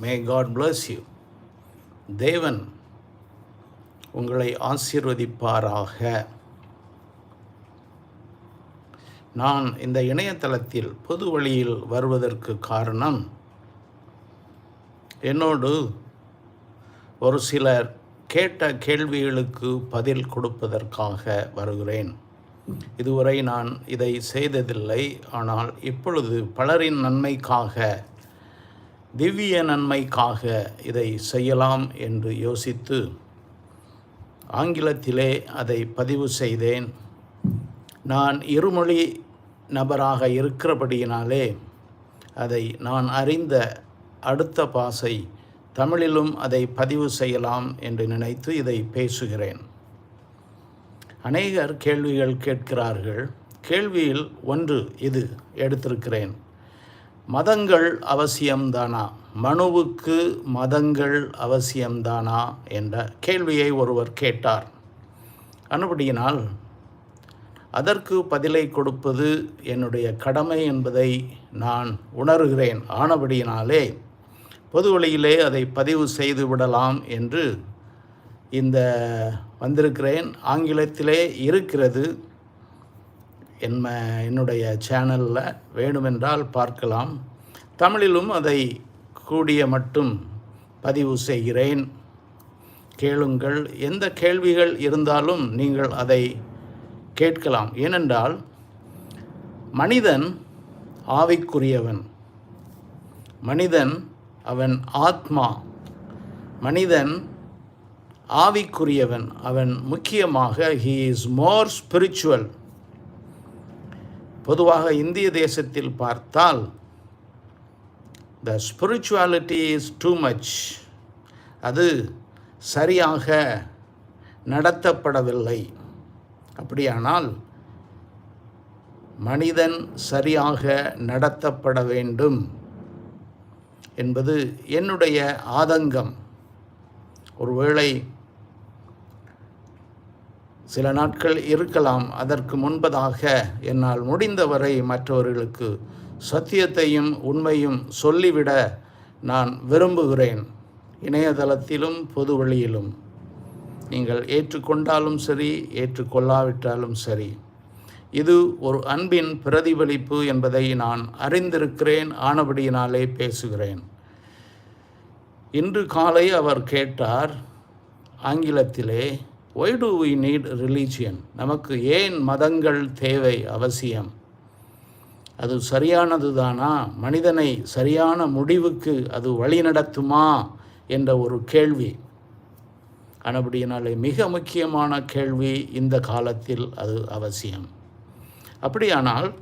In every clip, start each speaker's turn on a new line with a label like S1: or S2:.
S1: May God bless you தேவன் உங்களை ஆசீர்வதிப்பாராக. நான் இந்த இணையதளத்தில் பொது வழியில் வருவதற்கு காரணம் என்னோடு ஒரு சிலர் கேட்ட கேள்விகளுக்கு பதில் கொடுப்பதற்காக வருகிறேன். இதுவரை நான் இதை செய்ததில்லை ஆனால் இப்பொழுது பலரின் நன்மைக்காக திவ்ய நன்மைக்காக இதை செய்யலாம் என்று யோசித்து ஆங்கிலத்திலே அதை பதிவு செய்தேன். நான் இருமொழி நபராக இருக்கிறபடியினாலே அதை நான் அறிந்த அடுத்த பாசை தமிழிலும் அதை பதிவு செய்யலாம் என்று நினைத்து இதை பேசுகிறேன். அநேகர் கேள்விகள் கேட்கிறார்கள். கேள்வியில் ஒன்று இது எடுத்திருக்கிறேன். மதங்கள் அவசியம்தானா? மனுவுக்கு மதங்கள் அவசியம்தானா? என்ற கேள்வியை ஒருவர் கேட்டார். அனுபடியினால் அதற்கு பதிலை கொடுப்பது என்னுடைய கடமை என்பதை நான் உணர்கிறேன். ஆனபடியினாலே பொது வழியிலே அதை பதிவு செய்து விடலாம் என்று இந்த வந்திருக்கிறேன். ஆங்கிலத்திலே இருக்கிறது. என் என்னுடைய சேனலில் வேணுமென்றால் பார்க்கலாம். தமிழிலும் அதை கூடிய மட்டும் பதிவு செய்கிறேன். கேளுங்கள். எந்த கேள்விகள் இருந்தாலும் நீங்கள் அதை கேட்கலாம். ஏனென்றால் மனிதன் ஆவிக்குரியவன். மனிதன் அவன் ஆத்மா. மனிதன் ஆவிக்குரியவன். அவன் முக்கியமாக ஹீ இஸ் மோர் ஸ்பிரிச்சுவல் பொதுவாக இந்திய தேசத்தில் பார்த்தால் the spirituality is too much அது சரியாக நடத்தப்படவில்லை. அப்படியானால் மனிதன் சரியாக நடத்தப்பட வேண்டும் என்பது என்னுடைய ஆதங்கம். ஒருவேளை சில நாட்கள் இருக்கலாம். அதற்கு முன்பதாக என்னால் முடிந்தவரை மற்றவர்களுக்கு சத்தியத்தையும் உண்மையும் சொல்லிவிட நான் விரும்புகிறேன். இணையதளத்திலும் பொது வழியிலும். நீங்கள் ஏற்றுக்கொண்டாலும் சரி ஏற்றுக்கொள்ளாவிட்டாலும் சரி. இது ஒரு அன்பின் பிரதிபலிப்பு என்பதை நான் அறிந்திருக்கிறேன் ஆனபடியினாலே பேசுகிறேன். இன்று காலை அவர் கேட்டார் ஆங்கிலத்திலே why do we need religion நமக்கு ஏன் மதங்கள் தேவை அவசியம்? அது சரியானது தானா? மனிதனை சரியான முடிவுக்கு அது வழிநடத்துமா என்ற ஒரு கேள்வி. ஆனபடியினாலே மிக முக்கியமான கேள்வி இந்த காலத்தில் அது அவசியம். அப்படியானால்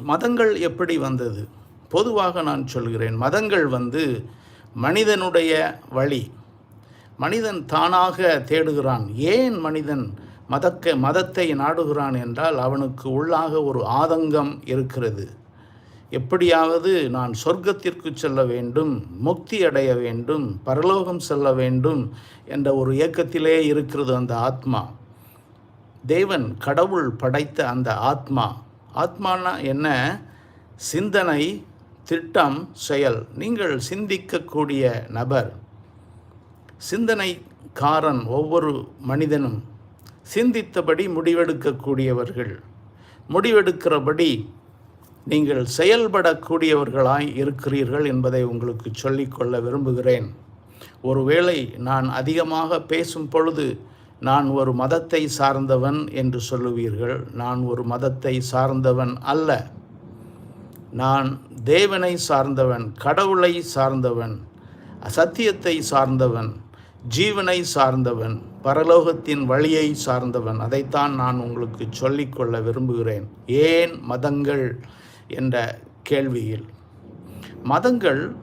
S1: மதங்கள் எப்படி வந்தது? பொதுவாக நான் சொல்கிறேன் மதங்கள் வந்து மனிதனுடைய வழி மனிதன் தானாக தேடுகிறான். ஏன் மனிதன் மதக்க மதத்தை நாடுகிறான் என்றால் அவனுக்கு உள்ளாக ஒரு ஆதங்கம் இருக்கிறது. எப்படியாவது நான் சொர்க்கத்திற்கு செல்ல வேண்டும் முக்தி அடைய வேண்டும் பரலோகம் செல்ல வேண்டும் என்ற ஒரு இயக்கத்திலே இருக்கிறது அந்த ஆத்மா. தேவன் கடவுள் படைத்த அந்த ஆத்மா. ஆத்மானா என்ன? சிந்தனை திட்டம் செயல். நீங்கள் சிந்திக்கக்கூடிய நபர். சிந்தனைக்காரன் ஒவ்வொரு மனிதனும் சிந்தித்தபடி முடிவெடுக்கக்கூடியவர்கள். முடிவெடுக்கிறபடி நீங்கள் செயல்படக்கூடியவர்களாய் இருக்கிறீர்கள் என்பதை உங்களுக்கு சொல்லிக்கொள்ள விரும்புகிறேன். ஒருவேளை நான் அதிகமாக பேசும் பொழுது நான் ஒரு மதத்தை சார்ந்தவன் என்று சொல்லுவீர்கள். நான் ஒரு மதத்தை சார்ந்தவன் அல்ல. நான் தேவனை சார்ந்தவன் கடவுளை சார்ந்தவன் சத்தியத்தை சார்ந்தவன் ஜீவனை சார்ந்தவன் பரலோகத்தின் வழியை சார்ந்தவன். அதைத்தான் நான் உங்களுக்கு சொல்லிக்கொள்ள விரும்புகிறேன். ஏன் மதங்கள் என்ற கேள்வியில். மதங்கள்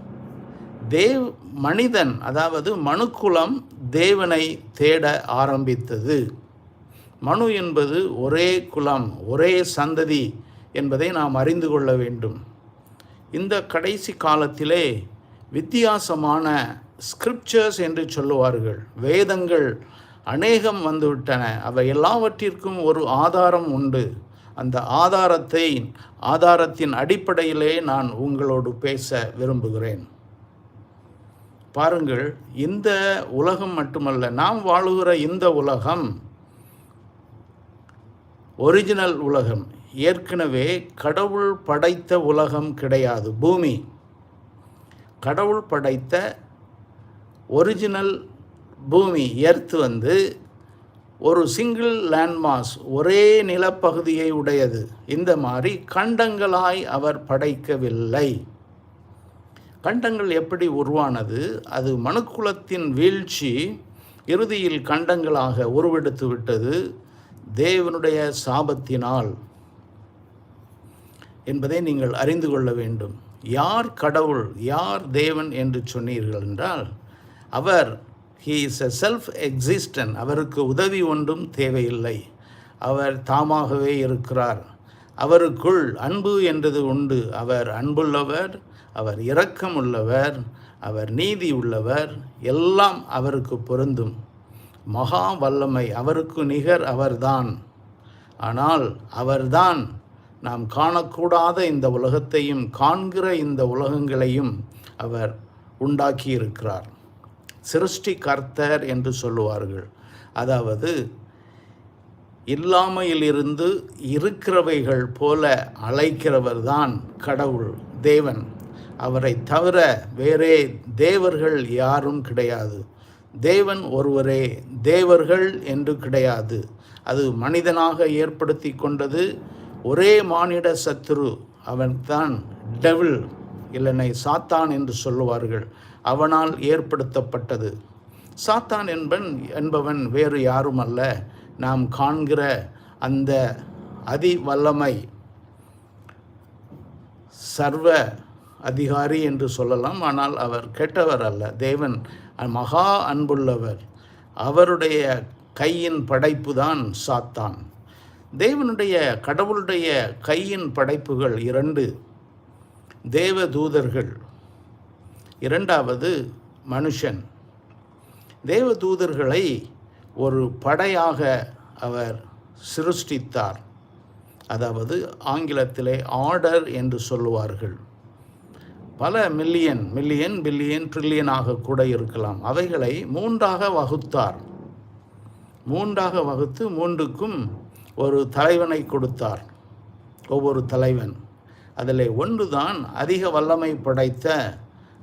S1: தேவ் மனிதன் அதாவது மனுக்குலம் தேவனை தேட ஆரம்பித்தது. மனு என்பது ஒரே குலம் ஒரே சந்ததி என்பதை நாம் அறிந்து கொள்ள வேண்டும். இந்த கடைசி காலத்திலே வித்தியாசமான ஸ்கிரிப்சர்ஸ் என்று சொல்லுவார்கள். வேதங்கள் அநேகம் வந்துவிட்டன. அவை எல்லாவற்றிற்கும் ஒரு ஆதாரம் உண்டு. அந்த ஆதாரத்தை ஆதாரத்தின் அடிப்படையிலே நான் உங்களோடு பேச விரும்புகிறேன். பாருங்கள் இந்த உலகம் மட்டுமல்ல நாம் வாழுகிற இந்த உலகம் ஒரிஜினல் உலகம். ஏற்கனவே கடவுள் படைத்த உலகம் கிடையாது. பூமி. கடவுள் படைத்த ஒரிஜினல் பூமி எர்த் வந்து ஒரு சிங்கிள் லேண்ட்மாஸ் ஒரே நிலப்பகுதியை உடையது. இந்த மாதிரி கண்டங்களாய் அவர் படைக்கவில்லை. கண்டங்கள் எப்படி உருவானது? அது மனுக்குலத்தின் வீழ்ச்சி இறுதியில் கண்டங்களாக உருவெடுத்து விட்டது தேவனுடைய சாபத்தினால் என்பதை நீங்கள் அறிந்து கொள்ள வேண்டும். யார் கடவுள் யார் தேவன் என்று சொன்னீர்கள் என்றால் அவர் he is a self existent அவருக்கு உதவி ஒன்றும் தேவையில்லை. அவர் தாமாகவே இருக்கிறார். அவருக்குள் அன்பு என்றது உண்டு. அவர் அன்புள்ளவர் அவர் இரக்கமுள்ளவர் அவர் நீதி உள்ளவர் எல்லாம் அவருக்கு பொருந்தும். மகா வல்லமை அவருக்கு நிகர் அவர்தான். ஆனால் அவர்தான் நாம் காணக்கூடாத இந்த உலகத்தையும் காண்கிற இந்த உலகங்களையும் அவர் உண்டாக்கியிருக்கிறார். சிருஷ்டி கர்த்தர் என்று சொல்லுவார்கள். அதாவது இல்லாமையிலிருந்து இருக்கிறவைகள் போல அழைக்கிறவர் தான் கடவுள் தேவன். அவரை தவிர வேறே தேவர்கள் யாரும் கிடையாது. தேவன் ஒருவரே தேவர்கள் என்று கிடையாது. அது மனிதனாக ஏற்படுத்தி கொண்டது. ஒரே மானிட சத்துரு அவன்தான் டெவில் இல்லைனை சாத்தான் என்று சொல்லுவார்கள். அவனால் ஏற்படுத்தப்பட்டது. சாத்தான் என்பன் என்பவன் வேறு யாரும் அல்ல நாம் காண்கிற அந்த அதி வல்லமை சர்வ அதிகாரி என்று சொல்லலாம். ஆனால் அவர் கெட்டவர் அல்ல. தேவன் மகா அன்புள்ளவர். அவருடைய கையின் படைப்பு தான் சாத்தான். தேவனுடைய கடவுளுடைய கையின் படைப்புகள் இரண்டு. தேவ தூதர்கள் இரண்டாவது மனுஷன். தேவ தூதர்களை ஒரு படையாக அவர் சிருஷ்டித்தார். அதாவது ஆங்கிலத்திலே ஆர்டர் என்று சொல்லுவார்கள். பல மில்லியன் மில்லியன் பில்லியன் ட்ரில்லியனாக கூட இருக்கலாம். அவைகளை மூன்றாக வகுத்தார். மூன்றாக வகுத்து மூன்றுக்கும் ஒரு தலைவனை கொடுத்தார். ஒவ்வொரு தலைவன். அதில் ஒன்றுதான் அதிக வல்லமை படைத்த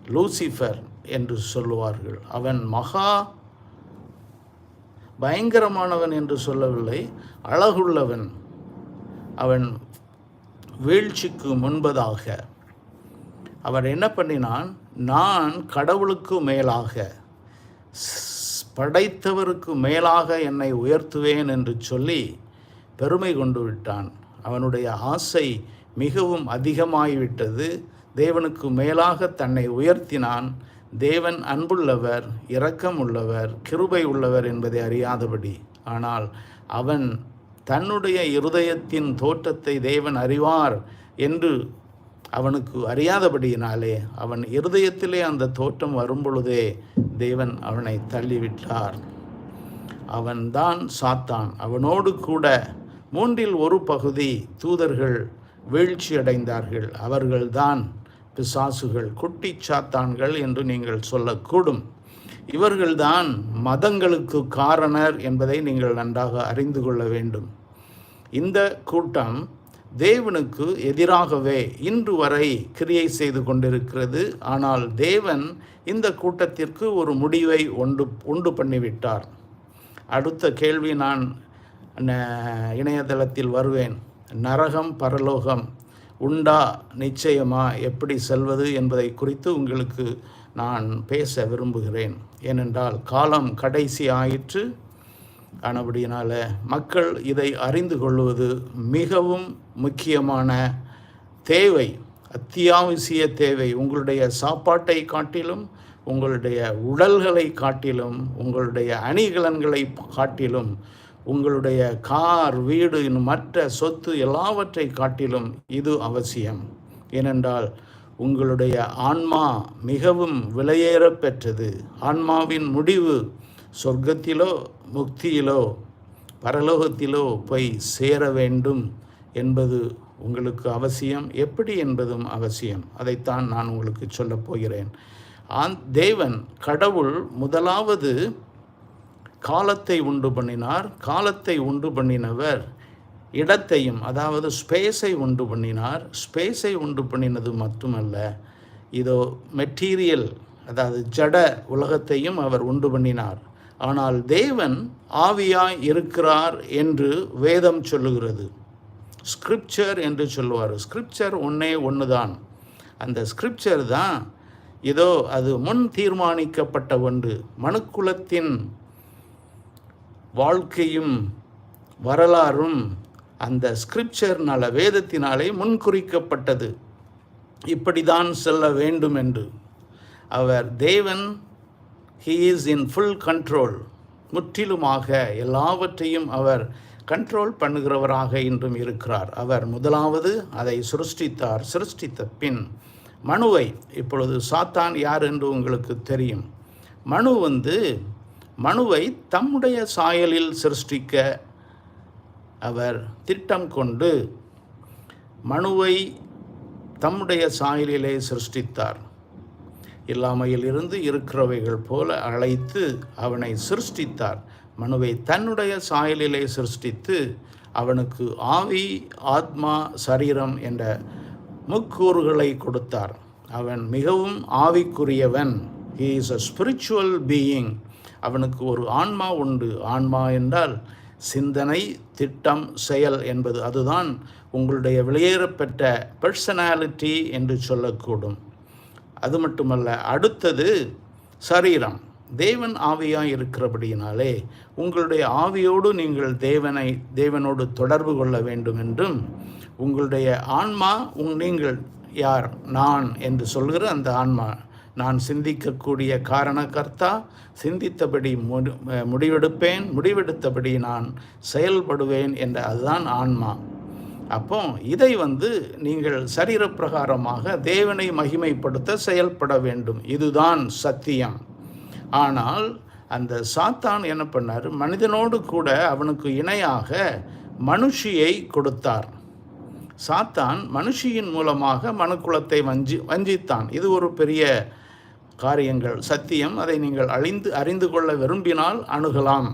S1: லூசிஃபர் என்று சொல்லுவார்கள். அவன் மகா பயங்கரமானவன் என்று சொல்லவில்லை அழகுள்ளவன். அவன் வீழ்ச்சிக்கு முன்பதாக. அவர் என்ன பண்ணினான்? நான் கடவுளுக்கு மேலாக படைத்தவருக்கு மேலாக என்னை உயர்த்துவேன் என்று சொல்லி பெருமை கொண்டு விட்டான். அவனுடைய ஆசை மிகவும் அதிகமாகிவிட்டது. தேவனுக்கு மேலாக தன்னை உயர்த்தினான். தேவன் அன்புள்ளவர் இரக்கம் உள்ளவர் கிருபை உள்ளவர் என்பதை அறியாதபடி. ஆனால் அவன் தன்னுடைய இருதயத்தின் தோற்றத்தை தேவன் அறிவார் என்று அவனுக்கு அறியாதபடியினாலே அவன் இருதயத்திலே அந்த தோற்றம் வரும்பொழுதே தேவன் அவனை தள்ளிவிட்டார். அவன்தான் சாத்தான். அவனோடு கூட மூன்றில் ஒரு பகுதி தூதர்கள் வீழ்ச்சியடைந்தார்கள். அவர்கள்தான் பிசாசுகள் குட்டி சாத்தான்கள் என்று நீங்கள் சொல்லக்கூடும். இவர்கள்தான் மதங்களுக்கு காரணர் என்பதை நீங்கள் நன்றாக அறிந்து கொள்ள வேண்டும். இந்த கூட்டம் தேவனுக்கு எதிராகவே இன்று வரை கிரியை செய்து கொண்டிருக்கிறது. ஆனால் தேவன் இந்த கூட்டத்திற்கு ஒரு முடிவை உண்டு உண்டு பண்ணிவிட்டார். அடுத்த கேள்வி நான் இணையதளத்தில் வருவேன். நரகம் பரலோகம் உண்டா? நிச்சயமா. எப்படி செல்வது என்பதை குறித்து உங்களுக்கு நான் பேச விரும்புகிறேன். ஏனென்றால் காலம் கடைசி ஆயிற்று. ஆனபடியினால் மக்கள் இதை அறிந்து கொள்வது மிகவும் முக்கியமான தேவை. அத்தியாவசிய தேவை. உங்களுடைய சாப்பாட்டை காட்டிலும் உங்களுடைய உடல்களை காட்டிலும் உங்களுடைய அணிகலன்களை காட்டிலும் உங்களுடைய கார் வீடு மற்ற சொத்து எல்லாவற்றை காட்டிலும் இது அவசியம். ஏனென்றால் உங்களுடைய ஆன்மா மிகவும் விலையேற பெற்றது. ஆன்மாவின் முடிவு சொர்க்கத்திலோ முக்தியிலோ பரலோகத்திலோ போய் சேர வேண்டும் என்பது உங்களுக்கு அவசியம். எப்படி என்பதும் அவசியம். அதைத்தான் நான் உங்களுக்கு சொல்லப் போகிறேன். ஆந் தேவன் கடவுள் முதலாவது காலத்தை உண்டு பண்ணினார். காலத்தை உண்டு பண்ணினவர் இடத்தையும் அதாவது ஸ்பேஸை உண்டு பண்ணினார். ஸ்பேஸை உண்டு பண்ணினது மட்டுமல்ல இதோ மெட்டீரியல் அதாவது ஜட உலகத்தையும் அவர் உண்டு பண்ணினார். ஆனால் தேவன் ஆவியாய் இருக்கிறார் என்று வேதம் சொல்லுகிறது. ஸ்கிரிப்சர் என்று சொல்லுவார் ஸ்கிரிப்சர் ஒன்றே ஒன்று தான் அந்த ஸ்கிரிப்சர் தான் இதோ அது முன் தீர்மானிக்கப்பட்ட ஒன்று. மனுக்குலத்தின் வாழ்க்கையும் வரலாறும் அந்த ஸ்கிரிப்சர்னால வேதத்தினாலே முன்குறிக்கப்பட்டது. இப்படி தான் செல்ல வேண்டும் என்று. அவர் தேவன் he is in full control முற்றிலுமாக எல்லாவற்றையும் அவர் கண்ட்ரோல் பண்ணுகிறவராக இன்றும் இருக்கிறார். அவர் முதலாவது அதை சிருஷ்டித்தார். சிருஷ்டித்த பின் மனுவை இப்பொழுது சாத்தான் யார் என்று உங்களுக்கு தெரியும். மனு வந்து மனுவை தம்முடைய சாயலில் சிருஷ்டிக்க அவர் திட்டம் கொண்டு மனுவை தம்முடைய சாயலிலே சிருஷ்டித்தார். இல்லாமையில் இருந்து இருக்கிறவைகள் போல அழைத்து அவனை சிருஷ்டித்தார். மனுவை தன்னுடைய சாயலிலே சிருஷ்டித்து அவனுக்கு ஆவி ஆத்மா சரீரம் என்ற முக்கூறுகளை கொடுத்தார். அவன் மிகவும் ஆவிக்குரியவன். He is a spiritual being அவனுக்கு ஒரு ஆன்மா உண்டு. ஆன்மா என்றால் சிந்தனை திட்டம் செயல் என்பது. அதுதான் உங்களுடைய வெளியேறப்பெற்ற பர்சனாலிட்டி என்று சொல்லக்கூடும். அது மட்டுமல்ல அடுத்தது சரீரம். தேவன் ஆவியாக இருக்கிறபடியினாலே உங்களுடைய ஆவியோடு நீங்கள் தேவனை தேவனோடு தொடர்பு கொள்ள வேண்டும் என்றும் உங்களுடைய ஆன்மா உங் நீங்கள் யார் நான் என்று சொல்கிற அந்த ஆன்மா நான் சிந்திக்கக்கூடிய காரணகர்த்தா சிந்தித்தபடி முடிவெடுப்பேன் முடிவெடுத்தபடி நான் செயல்படுவேன் என்ற அதுதான் ஆன்மா. அப்போ இதை வந்து நீங்கள் சரீரப்பிரகாரமாக தேவனை மகிமைப்படுத்த செயல்பட வேண்டும். இதுதான் சத்தியம். ஆனால் அந்த சாத்தான் என்ன பண்ணார்? மனிதனோடு கூட அவனுக்கு இணையாக மனுஷியை கொடுத்தார். சாத்தான் மனுஷியின் மூலமாக மனுக்குலத்தை வஞ்சி வஞ்சித்தான். இது ஒரு பெரிய காரியங்கள் சத்தியம் அதை நீங்கள் அழிந்து அறிந்து கொள்ள விரும்பினால் அணுகலாம்.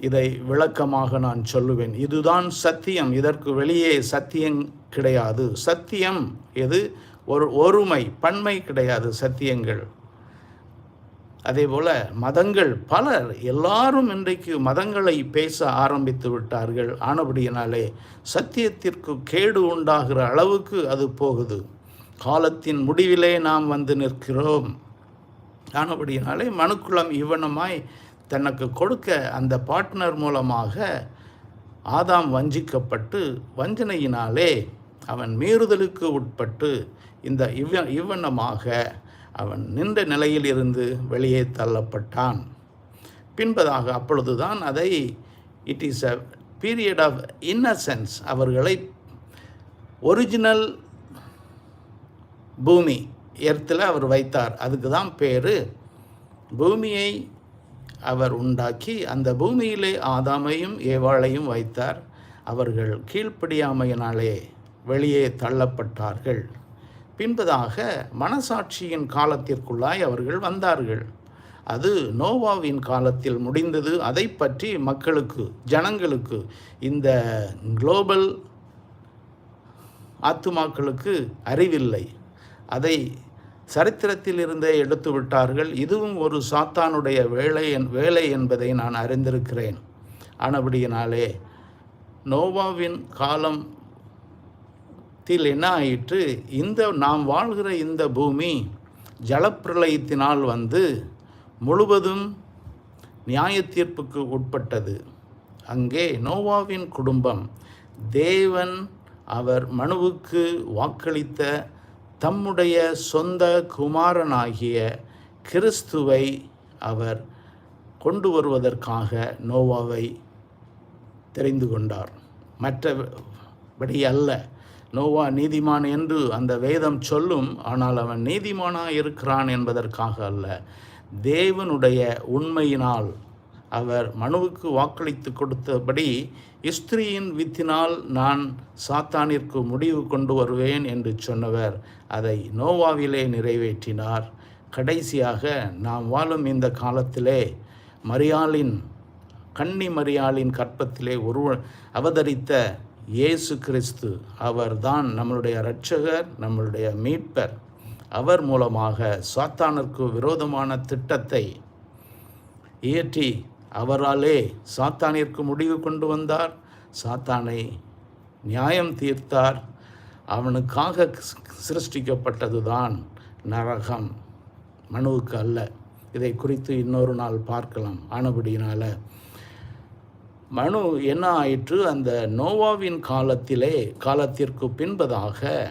S1: இதை விளக்கமாக நான் சொல்லுவேன். இதுதான் சத்தியம். இதற்கு வெளியே சத்தியம் கிடையாது. சத்தியம் எது? ஒரு ஒருமை பன்மை கிடையாது சத்தியங்கள். அதேபோல மதங்கள் பலர் எல்லாரும் இன்றைக்கு மதங்களை பேச ஆரம்பித்து விட்டார்கள். ஆனபடியினாலே சத்தியத்திற்கு கேடு உண்டாகிற அளவுக்கு அது போகுது. காலத்தின் முடிவிலே நாம் வந்து நிற்கிறோம். ஆனபடியினாலே மனுக்குளம் இவனமாய் தனக்கு கொடுக்க அந்த பார்ட்னர் மூலமாக ஆதாம் வஞ்சிக்கப்பட்டு வஞ்சனையினாலே அவன் மீறுதலுக்கு உட்பட்டு இந்த இவ்வ இவ்வண்ணமாக அவன் நின்ற நிலையில் இருந்து வெளியே தள்ளப்பட்டான். பின்பதாக அப்பொழுதுதான் அதை it is a period of innocence அவர்களை ஒரிஜினல் பூமி எர்த்தில் அவர் வைத்தார். அதுக்கு தான் பேர் பூமியை அவர் உண்டாக்கி அந்த பூமியிலே ஆதாமையும் ஏவாளையும் வைத்தார். அவர்கள் கீழ்ப்படியாமையினாலே வெளியே தள்ளப்பட்டார்கள். பின்பதாக மனசாட்சியின் காலத்திற்குள்ளாய் அவர்கள் வந்தார்கள். அது நோவாவின் காலத்தில் முடிந்தது. அதை பற்றி மக்களுக்கு ஜனங்களுக்கு இந்த குளோபல் ஆத்துமாக்களுக்கு அறிவில்லை. அதை சரித்திரத்தில் இருந்தே எடுத்து விட்டார்கள். இதுவும் ஒரு சாத்தானுடைய வேலை வேலை என்பதை நான் அறிந்திருக்கிறேன். ஆனபடியினாலே நோவாவின் காலம் தில் என்ன ஆயிற்று? இந்த நாம் வாழ்கிற இந்த பூமி ஜலப்பிரளயத்தினால் வந்து முழுவதும் நியாய தீர்ப்புக்கு உட்பட்டது. அங்கே நோவாவின் குடும்பம் தேவன் அவர் மனுவுக்கு வாக்களித்த தம்முடைய சொந்த குமாரனாகிய கிறிஸ்துவை அவர் கொண்டு வருவதற்காக நோவாவை தெரிந்து கொண்டார். மற்றபடி அல்ல. நோவா நீதிமான் என்று அந்த வேதம் சொல்லும் ஆனால் அவன் நீதிமானாக இருக்கிறான் என்பதற்காக அல்ல. தேவனுடைய உண்மையினால் அவர் மனுவுக்கு வாக்களித்து கொடுத்தபடி இஸ்திரியின் வித்தினால் நான் சாத்தானிற்கு முடிவு கொண்டு வருவேன் என்று சொன்னவர். அதை நோவாவிலே நிறைவேற்றினார். கடைசியாக நாம் வாழும் இந்த காலத்திலே மரியாளின் கன்னி மரியாளின் கற்பத்திலே ஒரு அவதரித்த இயேசு கிறிஸ்து அவர்தான் நம்மளுடைய இரட்சகர் நம்மளுடைய மீட்பர். அவர் மூலமாக சாத்தானுக்கு விரோதமான திட்டத்தை இயற்றி அவராலே சாத்தானிற்கு முடிவு கொண்டு வந்தார். சாத்தானை நியாயம் தீர்த்தார். அவனுக்காக சிருஷ்டிக்கப்பட்டதுதான் நரகம். மனுவுக்கு அல்ல. இதை குறித்து இன்னொரு நாள் பார்க்கலாம். ஆனபடியினால் மனு என்ன ஆயிற்று? அந்த நோவாவின் காலத்திலே காலத்திற்கு பின்பதாக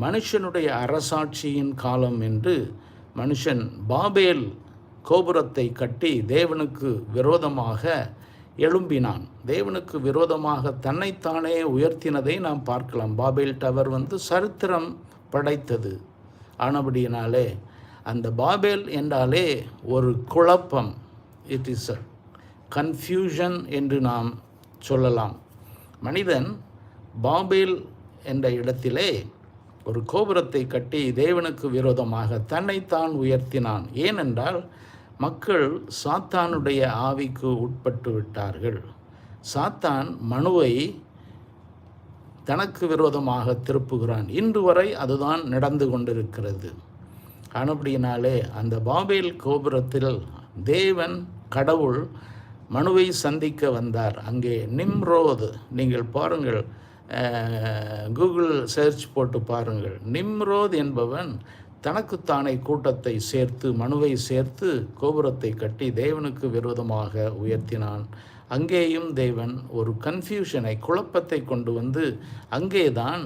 S1: மனுஷனுடைய அரசாட்சியின் காலம் என்று மனுஷன் பாபேல் கோபுரத்தை கட்டி தேவனுக்கு விரோதமாக எழும்பினான். தேவனுக்கு விரோதமாக தன்னைத்தானே உயர்த்தினதை நாம் பார்க்கலாம். பாபேல் டவர் வந்து சரித்திரம் படைத்தது. ஆனபடியினாலே அந்த பாபேல் என்றாலே ஒரு குழப்பம். இட் இஸ் அ கன்ஃபியூஷன் என்று நாம் சொல்லலாம். மனிதன் பாபேல் என்ற இடத்திலே ஒரு கோபுரத்தை கட்டி தேவனுக்கு விரோதமாக தன்னைத்தான் உயர்த்தினான். ஏனென்றால் மக்கள் சாத்தானுடைய ஆவிக்கு உட்பட்டு விட்டார்கள். சாத்தான் மனுவை தனக்கு விரோதமாக திருப்புகிறான். இன்று வரை அதுதான் நடந்து கொண்டிருக்கிறது. அப்படினாலே அந்த பாபேல் கோபுரத்தில் தேவன் கடவுள் மனுவை சந்திக்க வந்தார். அங்கே நிம்ரோது நீங்கள் பாருங்கள் கூகுள் சர்ச் போட்டு பாருங்கள். நிம்ரோத் என்பவன் தனக்குத்தானே கூட்டத்தை சேர்த்து மனுவை சேர்த்து கோபுரத்தை கட்டி தேவனுக்கு விரோதமாக உயர்த்தினான். அங்கேயும் தேவன் ஒரு கன்ஃபியூஷனை குழப்பத்தை கொண்டு வந்து அங்கேதான்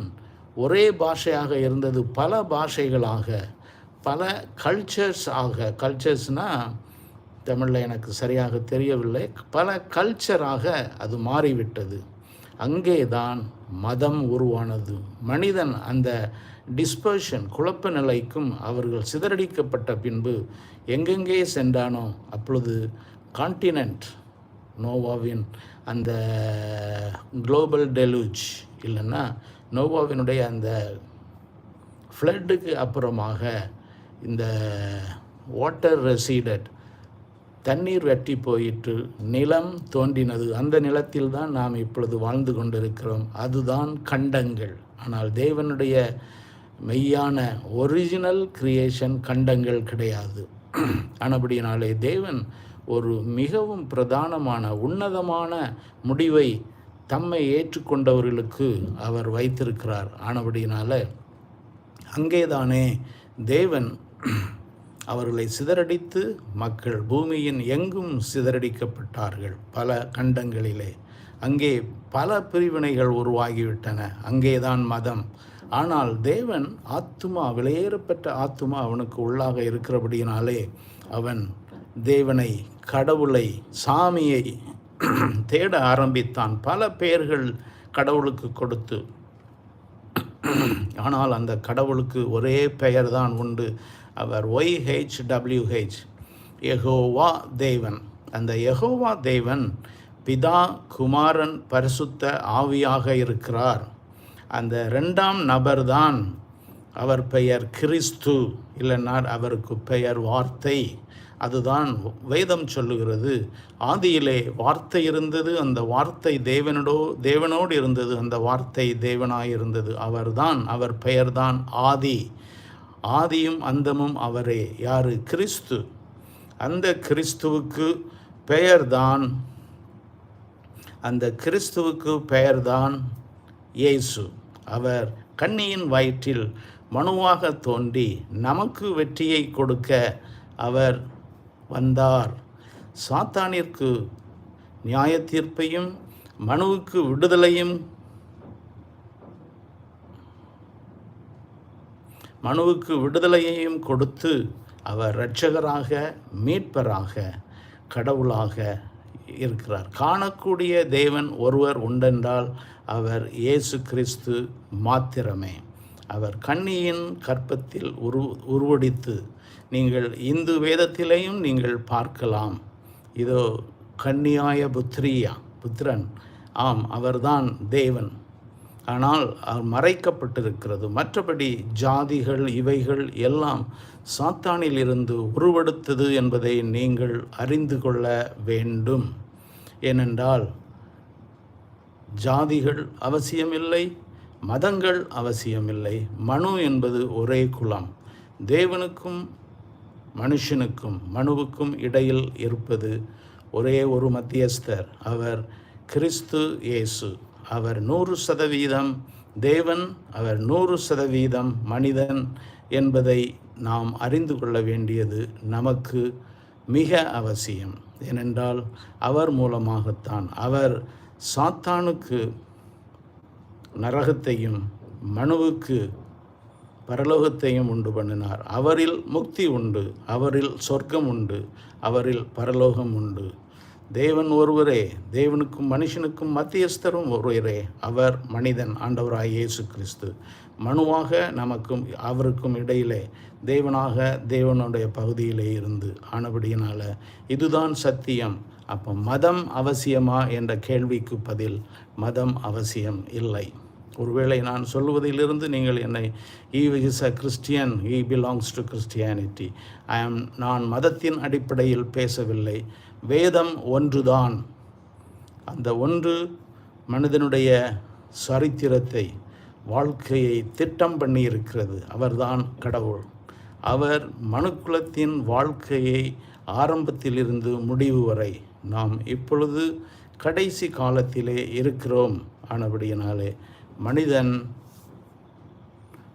S1: ஒரே பாஷையாக இருந்தது பல பாஷைகளாக பல கல்ச்சர்ஸ் ஆக. கல்ச்சர்ஸ்னால் தமிழில் எனக்கு சரியாக தெரியவில்லை. பல கல்ச்சராக அது மாறிவிட்டது. அங்கே தான் மதம் உருவானது. மனிதன் அந்த டிஸ்பர்ஷன் குழப்ப நிலைக்கும் அவர்கள் சிதறடிக்கப்பட்ட பின்பு எங்கெங்கே சென்றானோ அப்பொழுது கான்டினென்ட் நோவாவின் அந்த குளோபல் டெலூஜ் இல்லைன்னா நோவாவினுடைய அந்த ஃப்ளட்டுக்கு அப்புறமாக இந்த வாட்டர் ரெசீடட் தண்ணீர் வெட்டி போயிற்று நிலம் தோன்றினது. அந்த நிலத்தில் தான் நாம் இப்பொழுது வாழ்ந்து கொண்டிருக்கிறோம். அதுதான் கண்டங்கள். ஆனால் தேவனுடைய மெய்யான ஒரிஜினல் கிரியேஷன் கண்டங்கள் கிடையாது. ஆனபடியினாலே தேவன் ஒரு மிகவும் பிரதானமான உன்னதமான முடிவை தம்மை ஏற்றுக்கொண்டவர்களுக்கு அவர் வைத்திருக்கிறார். ஆனபடியினால அங்கேதானே தேவன் அவர்களை சிதறடித்து மக்கள் பூமியின் எங்கும் சிதறடிக்கப்பட்டார்கள் பல கண்டங்களிலே. அங்கே பல பிரிவினைகள் உருவாகிவிட்டன. அங்கேதான் மதம் ஆனால் தேவன் ஆத்துமா விலையேறப்பட்ட ஆத்துமா அவனுக்கு உள்ளாக இருக்கிறபடியினாலே அவன் தேவனை கடவுளை சாமியை தேட ஆரம்பித்தான். பல பெயர்கள் கடவுளுக்கு கொடுத்து ஆனால் அந்த கடவுளுக்கு ஒரே பெயர் தான் உண்டு. அவர் ஒய்ஹெச் டபிள்யூஹெச் எகோவா தேவன். அந்த எகோவா தேவன் பிதா குமாரன் பரிசுத்த ஆவியாக இருக்கிறார். அந்த ரெண்டாம் நபர்தான் அவர் பெயர் கிறிஸ்து இல்லைன்னா அவருக்கு பெயர் வார்த்தை. அதுதான் வேதம் சொல்லுகிறது. ஆதியிலே வார்த்தை இருந்தது அந்த வார்த்தை தேவனோடோ தேவனோடு இருந்தது அந்த வார்த்தை தேவனாய் இருந்தது அவர்தான் அவர் பெயர்தான் ஆதி. ஆதியும் அந்தமும் அவரே. யாரு? கிறிஸ்து. அந்த கிறிஸ்துவுக்கு பெயர்தான் அந்த கிறிஸ்துவுக்கு பெயர்தான் இயேசு அவர் கண்ணியின் வயிற்றில் மனுவாக தோன்றி நமக்கு வெற்றியை கொடுக்க அவர் வந்தார். சாத்தானிற்கு நியாய தீர்ப்பையும் மனுவுக்கு விடுதலையும் மனுவுக்கு விடுதலையையும் கொடுத்து அவர் இரட்சகராக மீட்பராக கடவுளாக இருக்கிறார். காணக்கூடிய தேவன் ஒருவர் உண்டென்றால் அவர் இயேசு கிறிஸ்து மாத்திரமே. அவர் கண்ணியின் கற்பத்தில் உரு உருவடித்து நீங்கள் இந்து வேதத்திலேயும் நீங்கள் பார்க்கலாம். இதோ கன்னியாய புத்திரியா புத்திரன். ஆம் அவர்தான் தேவன். ஆனால் மறைக்கப்பட்டிருக்கிறது. மற்றபடி ஜாதிகள் இவைகள் எல்லாம் சாத்தானில் இருந்து உருவெடுத்தது என்பதை நீங்கள் அறிந்து கொள்ள வேண்டும். ஏனென்றால் ஜாதிகள் அவசியமில்லை மதங்கள் அவசியமில்லை மனு என்பது ஒரே குலம். தேவனுக்கும் மனுஷனுக்கும் மனுவுக்கும் இடையில் இருப்பது ஒரே ஒரு மத்தியஸ்தர் அவர் கிறிஸ்து இயேசு. அவர் நூறு சதவீதம் தேவன் அவர் நூறு சதவீதம் மனிதன் என்பதை நாம் அறிந்து கொள்ள வேண்டியது நமக்கு மிக அவசியம். ஏனென்றால் அவர் மூலமாகத்தான். அவர் சாத்தானுக்கு நரகத்தையும் மனுவுக்கு பரலோகத்தையும் உண்டு பண்ணினார். அவரில் முக்தி உண்டு அவரில் சொர்க்கம் உண்டு அவரில் பரலோகம் உண்டு. தேவன் ஒருவரே தேவனுக்கும் மனுஷனுக்கும் மத்தியஸ்தரும் ஒருவரே அவர் மனிதன் ஆண்டவராய் இயேசு கிறிஸ்து. மனுவாக நமக்கும் அவருக்கும் இடையிலே தேவனாக தேவனுடைய பகுதியிலே இருந்து ஆனபடியினால் இதுதான் சத்தியம். அப்போ மதம் அவசியமா என்ற கேள்விக்கு பதில் மதம் அவசியம் இல்லை. ஒருவேளை நான் சொல்வதிலிருந்து நீங்கள் என்னை he is a Christian he belongs to Christianity I am நான் மதத்தின் அடிப்படையில் பேசவில்லை. வேதம் ஒன்றுதான். அந்த ஒன்று மனிதனுடைய சரித்திரத்தை வாழ்க்கையை திட்டம் பண்ணியிருக்கிறது. அவர்தான் கடவுள். அவர் மனுக்குலத்தின் வாழ்க்கையை ஆரம்பத்திலிருந்து முடிவு வரை நாம் இப்பொழுது கடைசி காலத்திலே இருக்கிறோம். ஆனபடியினாலே மனிதன்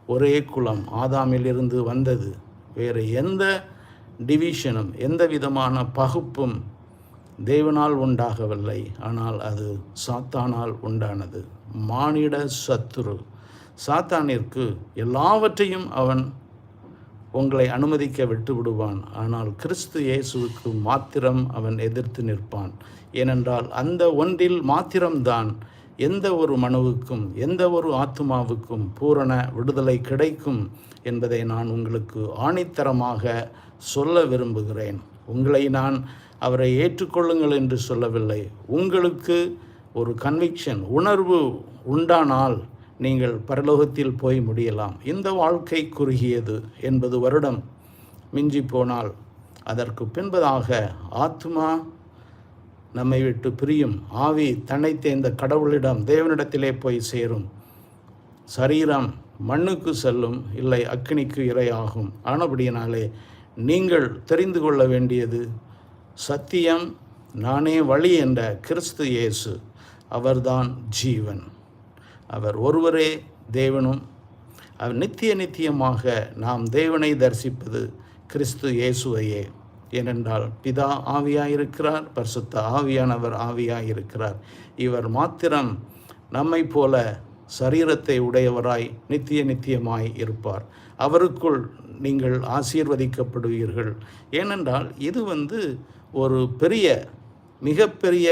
S1: ஒரே குலம் ஆதாமிலிருந்து வந்தது. வேறு எந்த டிவிஷனும் எந்த விதமான பகுப்பும் தேவனால் உண்டாகவில்லை. ஆனால் அது சாத்தானால் உண்டானது. மானிட சத்துரு. சாத்தானிற்கு எல்லாவற்றையும் அவன் உங்களை அனுமதிக்க விட்டு விடுவான் ஆனால் கிறிஸ்து இயேசுவுக்கு மாத்திரம் அவன் எதிர்த்து நிற்பான். ஏனென்றால் அந்த ஒன்றில் மாத்திரம்தான் எந்த ஒரு மனுவுக்கும் எந்த ஒரு ஆத்மாவுக்கும் பூரண விடுதலை கிடைக்கும் என்பதை நான் உங்களுக்கு ஆணித்தரமாக சொல்ல விரும்புகிறேன். உங்களை நான் அவரை ஏற்றுக்கொள்ளுங்கள் என்று சொல்லவில்லை. உங்களுக்கு ஒரு கன்விக்ஷன் உணர்வு உண்டானால் நீங்கள் பரலோகத்தில் போய் முடியலாம். இந்த வாழ்க்கை குறுகியது என்பது வருடம் மிஞ்சி போனால் அதற்கு பின்பதாக ஆத்மா நம்மை விட்டு பிரியும். ஆவி தன்னை தேர்ந்த கடவுளிடம் தேவனிடத்திலே போய் சேரும். சரீரம் மண்ணுக்கு செல்லும் இல்லை அக்னிக்கு இரையாகும். ஆனபடியினாலே நீங்கள் தெரிந்து கொள்ள வேண்டியது சத்தியம் நானே வழி என்ற கிறிஸ்து இயேசு அவர்தான் ஜீவன். அவர் ஒருவரே தேவனும் அவர் நித்திய நித்தியமாக நாம் தேவனை தரிசிப்பது கிறிஸ்து இயேசுவையே. ஏனென்றால் பிதா ஆவியாயிருக்கிறார் பரிசுத்த ஆவியானவர் ஆவியாயிருக்கிறார். இவர் மாத்திரம் நம்மை போல சரீரத்தை உடையவராய் நித்திய நித்தியமாய் இருப்பார். அவருக்குள் நீங்கள் ஆசீர்வதிக்கப்படுவீர்கள். ஏனென்றால் இது வந்து ஒரு பெரிய மிகப்பெரிய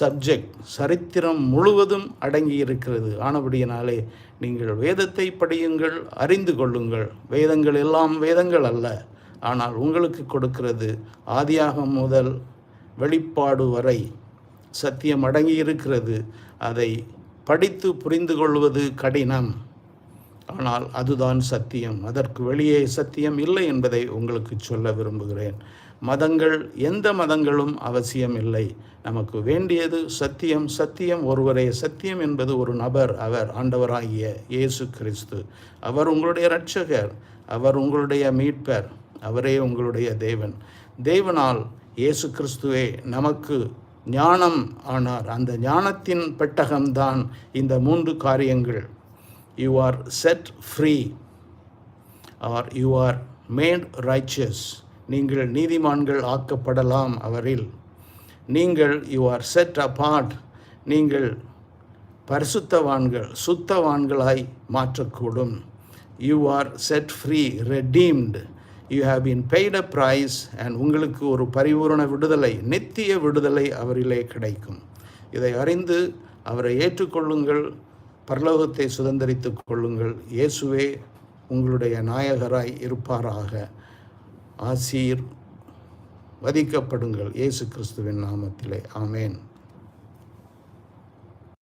S1: சப்ஜெக்ட் சரித்திரம் முழுவதும் அடங்கி இருக்கிறது ஆனபடியினாலே நீங்கள் வேதத்தை படியுங்கள் அறிந்து கொள்ளுங்கள். வேதங்கள் எல்லாம் வேதங்கள் அல்ல. ஆனால் உங்களுக்கு கொடுக்கிறது ஆதியாகம் முதல் வெளிப்பாடு வரை சத்தியம் அடங்கி இருக்கிறது அதை படித்து புரிந்து கொள்வது கடினம். ஆனால் அதுதான் சத்தியம். அதற்கு வெளியே சத்தியம் இல்லை என்பதை உங்களுக்கு சொல்ல விரும்புகிறேன். மதங்கள் எந்த மதங்களும் அவசியம் இல்லை நமக்கு வேண்டியது சத்தியம். சத்தியம் ஒருவரே சத்தியம் என்பது ஒரு நபர் அவர் ஆண்டவராகிய இயேசு கிறிஸ்து. அவர் உங்களுடைய இரட்சகர் அவர் உங்களுடைய மீட்பர் அவரே உங்களுடைய தேவன். தேவனால் இயேசு கிறிஸ்துவே நமக்கு ஞானம் ஆனார். அந்த ஞானத்தின் பெட்டகம்தான் இந்த மூன்று காரியங்கள். You are set free are you are made riches நீங்கள் நீதிமான்கள் ஆக்கப்படலாம் அவரில். நீங்கள் யூ ஆர் செட் அபார்ட் நீங்கள் பரிசுத்தவான்கள் சுத்தவான்களாய் மாற்றக்கூடும். You are set free redeemed you have been paid a price and உங்களுக்கு ஒரு பரிபூரண விடுதலை நித்திய விடுதலை அவரிலே கிடைக்கும். இதை அறிந்து அவரை ஏற்றுக்கொள்ளுங்கள் பரலோகத்தை சுதந்திரித்து கொள்ளுங்கள். இயேசுவே உங்களுடைய நாயகராய் இருப்பாராக. ஆசீர் வதிக்கப்படுங்கள். இயேசு கிறிஸ்துவின் நாமத்திலே. ஆமேன்.